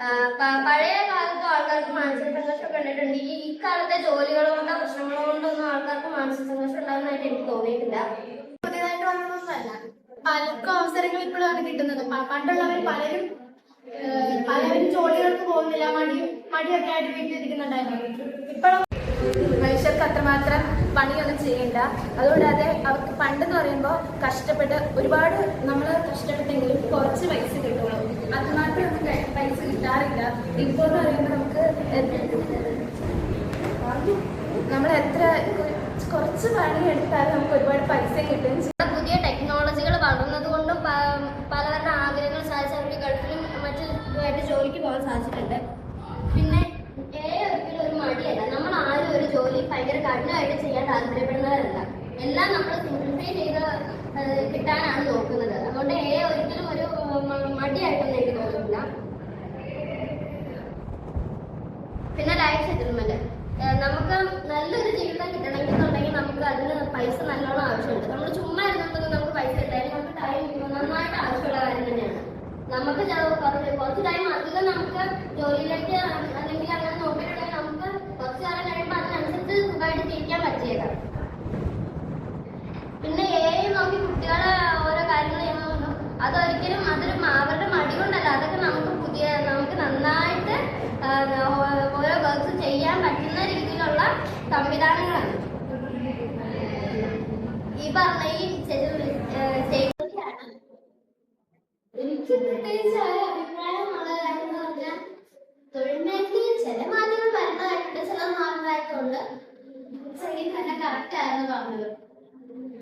പഴയ കാലത്ത് ആൾക്കാർക്ക് മാനസിക സംഘർഷം കണ്ടിട്ടുണ്ട്. ഈ ഇക്കാലത്തെ ജോലികൾ കൊണ്ടോ പ്രശ്നങ്ങൾ കൊണ്ടൊന്നും ആൾക്കാർക്ക് മാനസിക സംഘർഷം ഉണ്ടാകുന്നതായിട്ട് എനിക്ക് തോന്നിയിട്ടില്ല. പുതിയതായിട്ട് വന്നതൊന്നുമല്ല. പലർക്കും അവസരങ്ങൾ ഇപ്പോഴാണ് കിട്ടുന്നത്. പണ്ടുള്ളവർ പലരും പലരും ജോലികൾക്ക് പോകുന്നില്ല. മടിയും മടിയൊക്കെ ആയിട്ട് വീട്ടിലിരിക്കുന്നുണ്ടായിരുന്നു ഇപ്പോഴും മനുഷ്യർക്ക് അത്രമാത്രം പണിയൊന്നും ചെയ്യണ്ട. അതുകൂടാതെ അവർക്ക് പണ്ടെന്ന് പറയുമ്പോൾ കഷ്ടപ്പെട്ട് ഒരുപാട് നമ്മൾ കഷ്ടപ്പെട്ടെങ്കിലും കുറച്ച് പൈസ കിട്ടുള്ളൂ. അതുമാത്രം ഒന്നും പറയുമ്പോൾ നമുക്ക് നമ്മൾ എത്ര കുറച്ച് പണി എടുത്താലും നമുക്ക് ഒരുപാട് പൈസ കിട്ടും. പുതിയ ടെക്നോളജികൾ വളർന്നത് കൊണ്ടും പലവരുടെ ആഗ്രഹങ്ങൾ സാധിച്ചവർക്ക് ഗൾഫിലും മറ്റുമായിട്ട് ജോലിക്ക് പോകാൻ സാധിച്ചിട്ടുണ്ട്. പിന്നെ ഒരിക്കലും ഒരു മടിയല്ല. നമ്മൾ ആരും ഒരു ജോലി ഭയങ്കര കഠിനമായിട്ട് ചെയ്യാൻ താല്പര്യപ്പെടുന്നവരല്ല. എല്ലാം നമ്മൾ സിംപ്ലിഫൈ ചെയ്ത് കിട്ടാനാണ് നോക്കുന്നത്. അതുകൊണ്ട് ഏ ഒരിക്കലും ഒരു മടിയായിട്ടൊന്നും എനിക്ക് തോന്നുന്നില്ല പിന്നെ ലൈഫ് സെറ്റിൽമെന്റ് നമുക്ക് നല്ലൊരു ജീവിതം കിട്ടണമെന്നുണ്ടെങ്കിൽ നമുക്ക് അതിന് പൈസ നല്ലോണം ആവശ്യമുണ്ട്. നമ്മൾ ചുമ്മാ ഇരുന്നിട്ടൊന്നും നമുക്ക് പൈസ കിട്ടാനും നമുക്ക് ടൈം നന്നായിട്ട് ആവശ്യമുള്ള കാര്യം തന്നെയാണ്. നമുക്ക് കുറച്ച് കുറച്ച് ടൈം അധികം നമുക്ക് ജോലിയിലേക്ക് സംവിധാനങ്ങളാണ്. ഈ പറഞ്ഞ ഈ ചെയ്തൊക്കെയാണ് എനിക്ക് പ്രത്യേകിച്ച് ഒരു അഭിപ്രായമുള്ള കാര്യം എന്ന് പറഞ്ഞാൽ തൊഴിൽ മേഖലയിൽ ചില മാറ്റങ്ങൾ വരുന്നതായിട്ടുണ്ട് ചില മാറുന്നതായിട്ടുണ്ട് ശരി തന്നെ കറക്റ്റ് ആയിരുന്നു പറഞ്ഞത്.